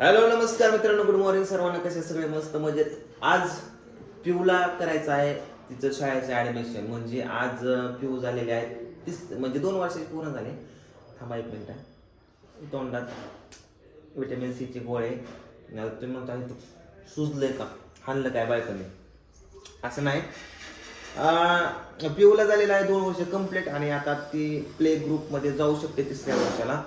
Hello नमस्कार मित्रांनो good morning सर्वांना कसे सगळे मस्त मजेत. आज पिऊला करायचं आहे तिचं शाळेचं ॲडमिशन म्हणजे आज पिऊ झालेले आहेत. तीस म्हणजे दोन वर्षाचे पूर्ण झाले. थांबा एक मिनटं. आहे. तोंडात विटॅमिन सीचे गोळे. तुम्ही म्हणता सुजलं सुजलंय का? हाणलं काय बायकोने? असं नाही. अं, पिऊला झालेलं आहे दोन वर्ष कंप्लीट आणि आता ती प्ले ग्रुपमध्ये जाऊ शकते तिसऱ्या वर्षाला.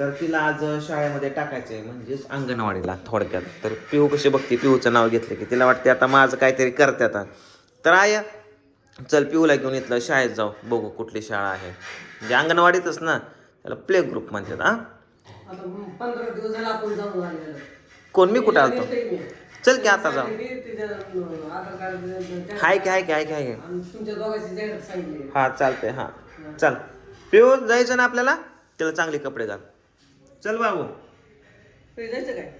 तर तिला आज शाळेमध्ये टाकायचं आहे म्हणजेच अंगणवाडीला थोडक्यात. तर पिऊ कशी बघते पिऊचं नाव घेतलं की तिला वाटते आता माझं काहीतरी करते आता. तर आय चल पिऊला घेऊन इथलं शाळेत जाऊ बघू कुठली शाळा आहे. म्हणजे अंगणवाडीतच ना त्याला प्ले ग्रुप म्हणतात हा? कोण मी कुठं आलतो. चल की आता जाऊ. हाय की हाय की हाय की हाय की. हा चालतंय हा. चल. पिऊ जायचं ना आपल्याला? त्याला चांगले कपडे घाल. चल बाबू. काय?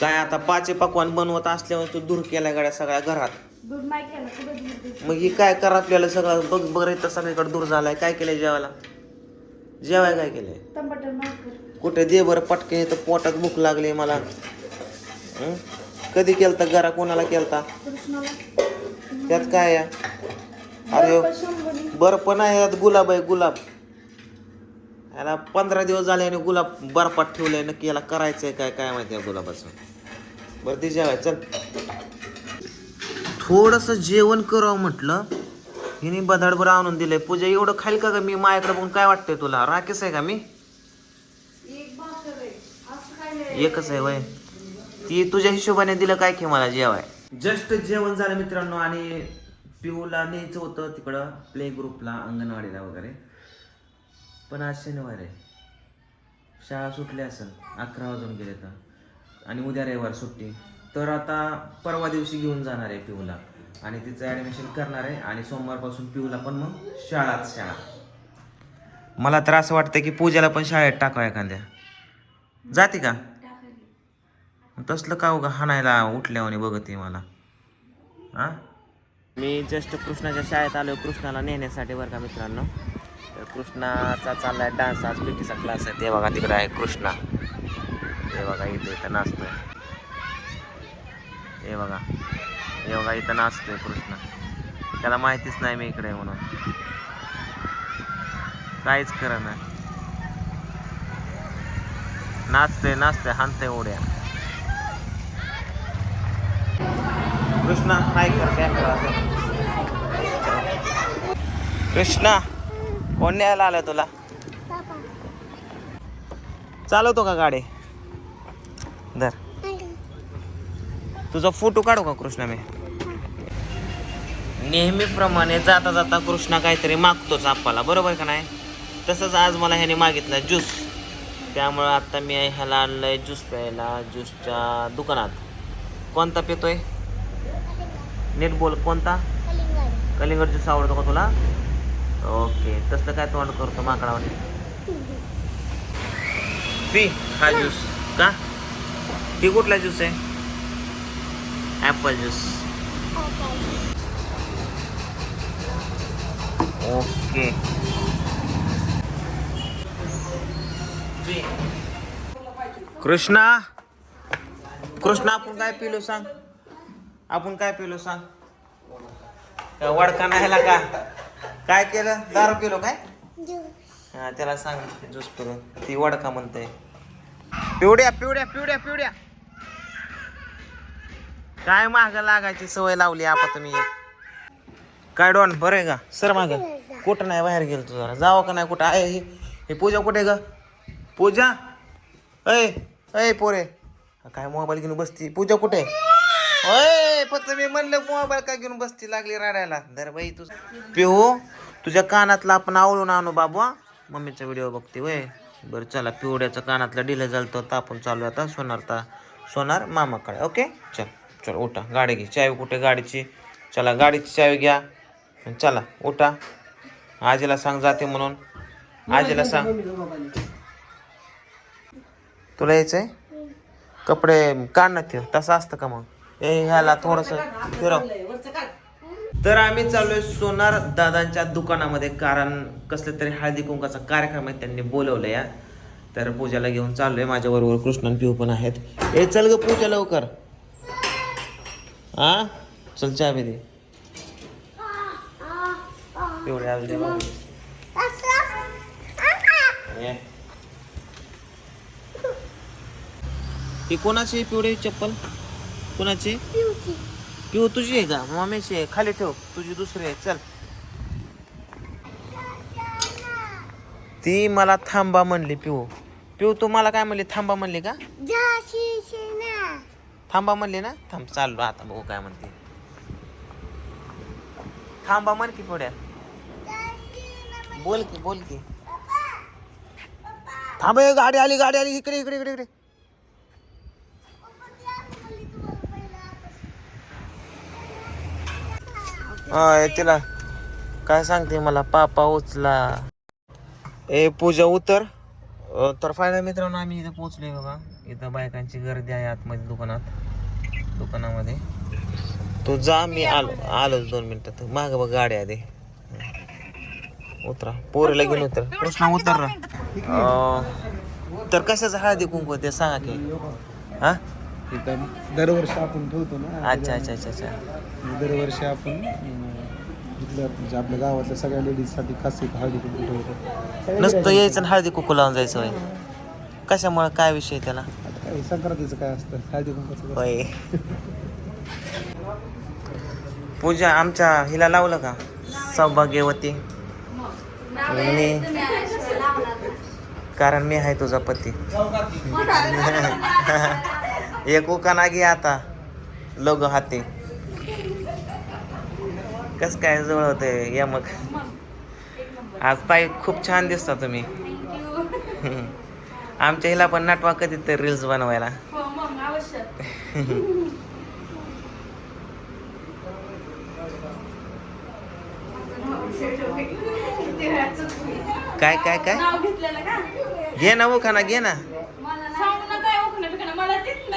काय आता पाचे पकवान बनवत असल्यावर तू दूर केल्या गाड्या सगळ्या घरात. दूध नाही केलं कुठं दूध देते? मग ही काय करा आपल्याला सगळं बघ बघ इथं सगळीकडे दूर झालाय. काय केलंय जेवायला? जेवाय काय केलंय? टमाटर कुठे दे बरं पटके तर पोटात भूक लागली मला. हं? कधी केलता घरा कोणाला केलता? कृष्णाला. त्यात काय आहे? अरे हो. बर्फ शंभरी. बरं पण आहे यात गुलाब आहे गुलाब. याला पंधरा दिवस झाले आणि गुलाब बर्फात ठेवलंय. नक्की याला करायचंय काय काय माहिती आहे गुलाबाचं. बरं ते जेवाय चल. थोडस जेवण करावं म्हटलं. हिने बदाडभर आणून दिलंय. पूजा एवढं खाईल का ग? मी माझ्याकडे बघून काय वाटतंय तुला? राकेश आहे का मी? आहे. एकच आहे वय. ती तुझ्या हिशोबाने दिलं काय की मला जेवाय? जस्ट जेवण झालं मित्रांनो आणि पिऊला न्यायचं होतं तिकडं. प्ले ग्रुपला अंगणवाडीला वगैरे. पण आज शनिवार आहे. शाळा सुटली असेल अकरा वाजून गेले तर. आणि उद्या रविवार सुट्टी. तर आता परवा दिवशी घेऊन जाणार आहे पिऊला. आणि तिचं ॲडमिशन करणार आहे आणि सोमवारपासून पिऊला पण मग शाळाच शाळा. मला तर असं वाटतं की पूजाला पण शाळेत टाकावं एखाद्या. जाते का? तसलं का उगा हाणायला उठल्यावानी बघते मला. हां मी जस्ट कृष्णाच्या शाळेत आलो कृष्णाला नेण्यासाठी बरं का मित्रांनो. कृष्णाचा चाललाय डान्स आज पीटीचा क्लास आहे. ते बघा तिकडे आहे कृष्णा. ते बघा इथे इथं नाचतोय. हे बघा. हे बघा इथं नाचतोय कृष्णा. त्याला माहितीच नाही मी इकडे म्हणून. काहीच खरं नाही. नाचतोय नाचतोय हाणतोय उड्या. कृष्णा काय कर करा. कृष्णा! कोण न्यायला आलं तुला? चालवतो का गाडी? धर. तुझा फोटो काढू का कृष्णा मी? नेहमीप्रमाणे जाता जाता कृष्णा काहीतरी मागतोच आप्पाला. बरोबर का नाही? तसंच आज मला ह्याने मागितलं ज्यूस. त्यामुळं आता मी ह्याला आणलंय ज्यूस प्यायला ज्यूसच्या दुकानात. कोणता पितोय? नीट बोल कोणता? कलिंगड ज्यूस आवडतो का तुला? ओके तसलं काय तोंड करतो माकडावाने? पी हा ज्यूस. का? ती कुठला ज्यूस आहे? Apple juice. Okay. Krishna? Krishna आपण काय पिलो सांग? आपण काय पिलो सांग? वडका नाही का? काय केलं? दारू पिलो काय? हा त्याला सांग ज्यूस पिलो ती वडका म्हणते पिवड्या पिवड्या पिवड्या पिवड्या. काय माग लागायची सवय लावली आपण तुम्ही? काय डॉन बरं आहे का? सर माग. कुठं नाही बाहेर गेलो तू जरा. जावं का नाही कुठं? आहे ही ही पूजा कुठे ग? पूजा? अय अय पोरे. काय मोबाईल घेऊन बसती? पूजा कुठे होय फक्त मी म्हणलं मोबाईल काय घेऊन बसती लागली रडायला. धर बाई तू. पिहू तुझ्या कानातला आपण आवळून आणू बाबू हा? मम्मीचा व्हिडिओ बघते वय. बरं चला पिवड्याचा कानातलं डिलं झालं तर आपण चालू आता सोनार ता सोनार मामाकडे ओके? चल चल उठा गाडी घे. चावी कुठे गाडीची? चला गाडीची चावी घ्या. चला उठा. आजीला सांग जाते म्हणून. आजीला सांग. तुला यायचंय? कपडे काढ ठेव. तसं असतं का मग? ए ह्याला थोडस फिरव. तर आम्ही चाललोय सोनार दादांच्या दुकानामध्ये कारण कसलं तरी हळदी कुंकाचा कार्यक्रम आहे त्यांनी बोलवलं या तर पूजाला घेऊन चाललोय. माझ्याबरोबर बरोबर कृष्णन पिऊ पण आहेत. ए चल ग पूजा लवकर. हा? चल चहा दे. पिवळे आज कोणाची आहे पिवळी चप्पल? कोणाची? पिऊ तुझी आहे का? मम्मीची आहे. खाली ठेव. तुझी दुसरी आहे. चल. ती मला थांबा म्हणली पिऊ. पिऊ तू मला काय म्हणली? थांबा म्हणली का? थांबा म्हणली ना? थांब चाललो आता बघू काय म्हणते. थांबा म्हण की पुढ्या बोल की बोल की. थांब गाडी आली गाडी आली. इकडे इकडे इकडे इकडे. हा तिला. काय सांगते मला? पापा उचला. ए पूजा उतर. अ, तर फायनल मित्रांनो आम्ही इथं पोहोचलोय बघा. इथं बायकांची गर्दी आहे आतमध्ये दुकानात. दुकानामध्ये. तू जा मी आलो आलोच दोन मिनिटात माग बघ गाडी आधी. उतरा. पोरीला घेऊन उतर. कृष्णा उतर. अ, तर कशाचं हळदी कुंकू ते सांगा की. हा? दरवर्षी आपण ठेवतो ना. अच्छा अच्छा अच्छा अच्छा. दरवर्षी आपण इथल्या म्हणजे आपल्या गावातल्या सगळ्या लेडीजसाठी खास एक हळदी कुंकू ठेवतो. नुसतं यायचं आणि हळदी कुकू लावून जायचं होय कशामुळे? काय विषय त्याला? आता काय संक्रांतीचं काय असतं? हळदी कुंकाचं कसं? होय. पूजा आमच्या हिला लावलं का? सौभाग्यवती. मी कारण मी आहे तुझा पती. एक उकाना घे आता. लोग हाते. कस काय जवळ होते या मग. आज ताई खूप छान दिसता तुम्ही. आमच्या हिला पण नटवा कधी तर रील्स बनवायला. काय काय काय? नाव घेतलेलं का? घे ना उखाना घे ना.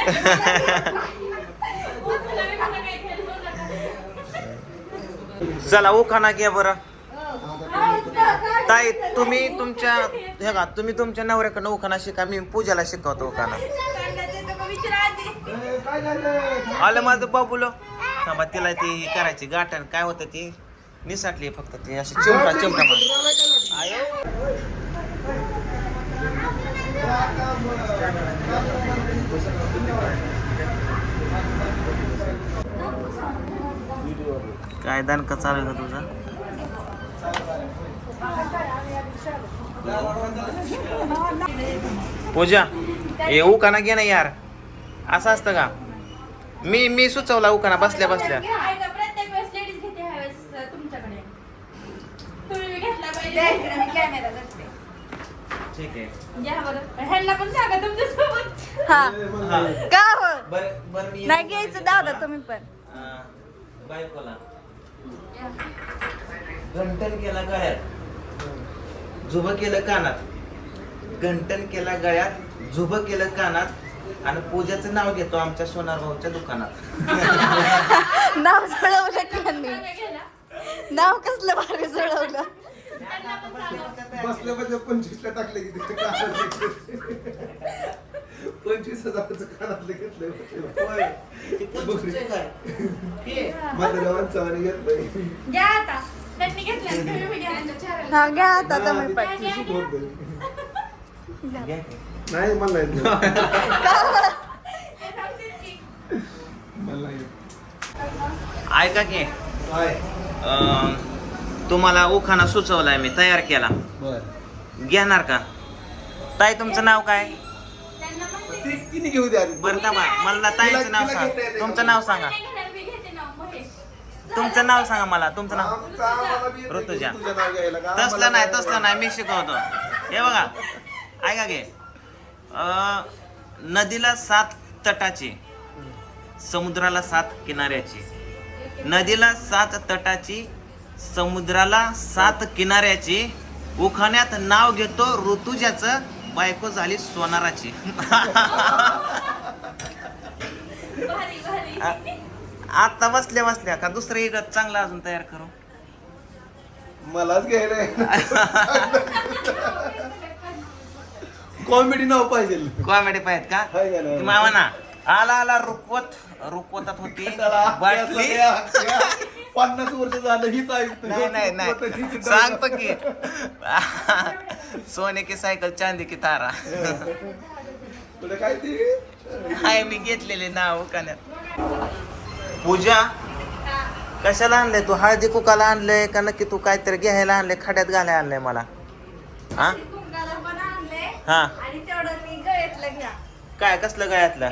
चला ओखाना घ्या बरं. ताई तुम्ही तुमच्या हे का तुम्ही तुमच्या नवऱ्याकडनं उखाना शिका मी पूजाला शिकवतो उखाना. आलं माझं बाबूलो. थांबा तिला ती करायची गाठण काय होतं ती? निसाटली फक्त ती अशी चिमटा चिमटा मार आयो. काय दणका चालू आहे का तुझा? पूजा हे उकाना घे ना यार. असं असतं का? मी मी सुचवला उकाना बसल्या बसल्या. का? प्रत्येक वेळेस लेडीज घेते ह्या वेळेस तुमच्याकडे. तुम्ही बी घेतला पाहिजे. ठीक आहे. घ्या बरं. ह्यांना पण सांगा तुमच्यासोबत. हा. का हो बरं बरं मी नाही घ्यायचं दादा तुम्ही पण. अं, बायकोला घंटन केला गळ्यात. झुब केलं कानात. घंटन केला गळ्यात झुब केलं कानात आणि पूजाचं नाव घेतो आमच्या सोनार भाऊच्या दुकानात. नाव जुळवलं त्यांनी. नाव कसलं भारी जुळवलं. त्यांना पण सांगा बसल्या बसल्या पंचवीसला टाकले की पंचवीस हजाराचं कानातले घेतलंय घेतलंय घ्या आता. त्यांनी घेतलं. तुम्ही बी घ्या. हा घ्या आता तुम्ही पण ती सूट होत नाही. मला येत नाही. ते सांगतील की मला येत. ऐका की काय? अं, तुम्हाला उखाणा सुचवलाय मी तयार केला. बर. घेणार का? ताई तुमचं नाव काय? तिने घेऊ द्या आधी. बरं थांबा. मला ताईचं नाव सांग. तुमचं नाव सांगा. तुमचं नाव सांगा मला. तुमचं नाव. आमचं आम्हाला बी येतं की ऋतुजा. तुझं नाव घ्यायला का? तसलं नाही काय तसलं नाही. मी शिकवतो. हे बघा. ऐका घे अं, नदीला सात तटाची समुद्राला सात किनाऱ्याची. नदीला सात तटाची समुद्राला सात किनाऱ्याची. उखाण्यात नाव घेतो ऋतुजाचं. बायको झाली सोनाराची. भारी भारी. आ- आता बसल्या बसल्या. का दुसरं एक चांगलं अजून तयार करू? मलाच घ्यायला. कॉमेडी नाव पाहिजे. कॉमेडी पाहिजे का? ती मामा ना आला आला रुकवत रुकवतात होती. बाटली. पन्नास वर्ष झालं हीच ऐकतो नाही नाही नाही. सांगतो की. सोने की सायकल चांदी की तारा. तुला काय ते? हाय मी घेतलेले नाव कान्यात पूजा कशाला आणलंय तू? हळदी कुकाला आणलंय का नक्की तू काहीतरी घ्यायला आणलंय? खड्यात घालायला आणलंय मला. हा? हा. काय कसलं गळ्यातलं.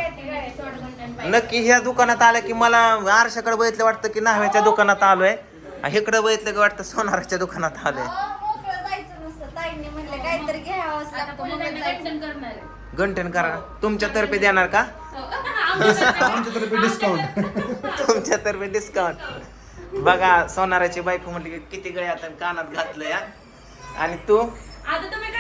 नक्की ह्या दुकानात आलं की मला आरशाकडे बघितलं वाटतं की नाहव्याच्या दुकानात आलोय. इकडे बघितलं की वाटतं सोनाराच्या दुकानात आलोय. गंठन करणार आहे. गंठन करा. तुमच्या तर्फे देणार का? हो. तुमच्या तर्फे डिस्काउंट बघा सोनाराची बायको म्हटली की किती गळ्यात आणि कानात घातलंय हा? आणि तू? आता तुम्ही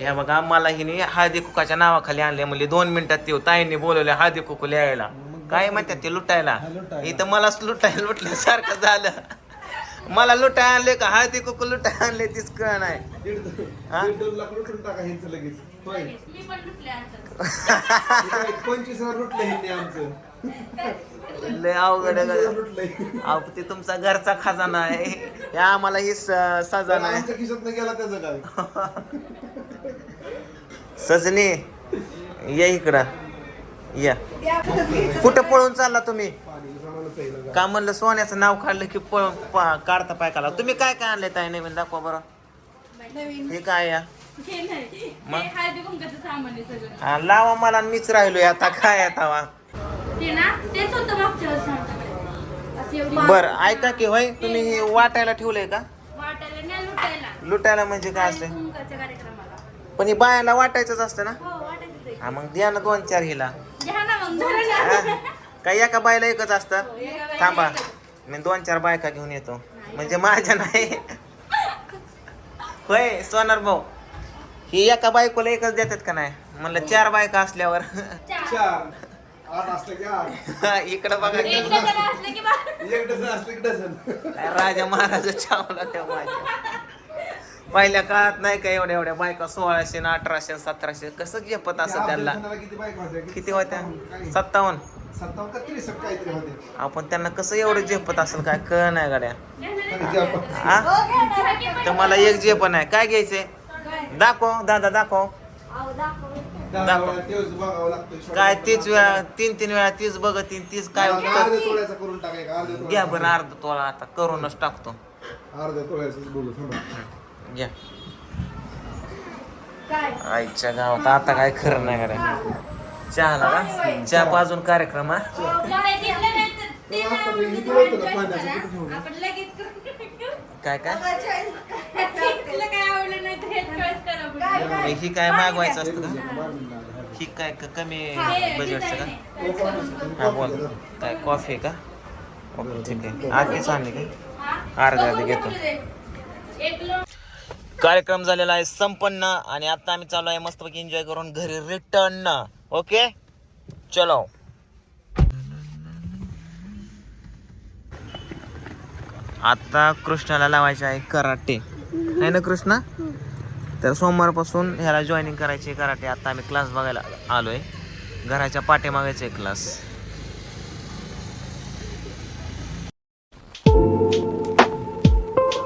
हे बघा मला हिने हळदी कुकाच्या नावाखाली आणले. म्हणजे दोन मिनिटात ते ताईंनी बोलवले हळदी कुकू लिहायला. काय म्हणतात ते लुटायला? लुटायला. इथं मलाच लुटायला लुटल्यासारखं झालं. मला लुटाय आणले का? हळदी कुकू लुटाय आणले तीच कळ नाही. होय. मी पण लुटले आता. हे काय पंचवीस हजार लुटलं आमचं. लय अवघड आहे पंचवीस हजार गड्या. लुटलंय अहो, ते तुमचा घरचा खजाना आहे. हे आम्हाला ही स- सजाना आहे. आमच्या गेला त्याचं काय? सजनी या इकडं. या. कुठं पळून चालला तुम्ही? पाणी प्यायला. का? म्हणलं सोन्याचं नाव काढलं की पळून पा- काढता पाय काढला तुम्ही काय काय आणलंय ताई? नवीन दाखवा बरं. नवीन. हे काय या हे नाही. मग? हे हळदी कुंकाचं सामान आहे सगळं. हा, लावा मला आणि मीच राहिलोय आता काय आता वा ते ना तेच होतं मागच्या वर्षी आमच्याकडे. असं एवढी बर ऐका की होय तुम्ही हे वाटायला ठेवलंय का वाटायला नाही लुटायला लुटायला म्हणजे काय हळदी असते कुंकाच्या कार्यक्रमाला पण हे बायाला वाटायचंच असतं ना हो. हा मग द्या ना दोन चार हिला घ्या ना मग धरा हा? ना. काय एका बायला एकच असतं हो, एका बाईला थांबा एकच. मी दोन चार बायका घेऊन येतो म्हणजे माझ्या नाही होय सोनार भाऊ ही एका बायकोला एकच देतात का नाही? म्हणलं चार बायका असल्यावर. चार. चार आठ असलं की आठ. इकडं बघा. एक डझन असले की बा- एक डझन असलं की डझन. राजा महाराज चावला त्या माझ्या पहिल्या काळात नाही का एवढ्या एवढ्या बायका सोळाशे न अठराशे सतराशे कसं झेपत असं त्यांना? आपल्या किती बायका होत्या? किती होत्या? काय? सत्तावन्न. सत्तावन्न का त्रेसष्ट काहीतरी होते. आपण त्यांना कसं एवढं झेपत असेल काय कळ नाही गाड्या. हा हो. तर मला एक जे पण आहे. काय घ्यायचंय? दाखव दादा दाखव. काय तीच वेळा तीन तीन वेळा तीच बघत तीन तीच काय उत्तर तोळ्याचा करून घ्या. बरं अर्ध तोळा आता करूनच टाकतो. अर्ध्या तोळ्याचं बोलू थांबा. घ्या. काय? आईच्या गावात आता काय खरं नाही गाड्या चहाला का? चहा पाजून कार्यक्रम हा? घेतलं नाही तर ते नाही? आपण लगेच करू. काय काय. तुला काय आवडलं नाही तर हे choice करा आपण. काय? ही काय मागवायचं असतं का? हा, काय क- कमी हे. बजेटचं design का? आहे. हा बोल. काय कॉफी का? ओके ठीक आहे. आधीच आणली का? हा? अर्धे अर्धे घेतो. एक कार्यक्रम झालेला आहे संपन्न आणि आता आम्ही चालू आहे मस्तपैकी एन्जॉय करून घरी रिटर्न ओके? चलो. आता कृष्णाला लावायचे आहे कराटे. आहे ना कृष्णा? तर सोमवारपासून ह्याला जॉईनिंग करायची आहे कराटे. आता आम्ही क्लास बघायला आलोय. घराच्या पाठीमागायचे क्लास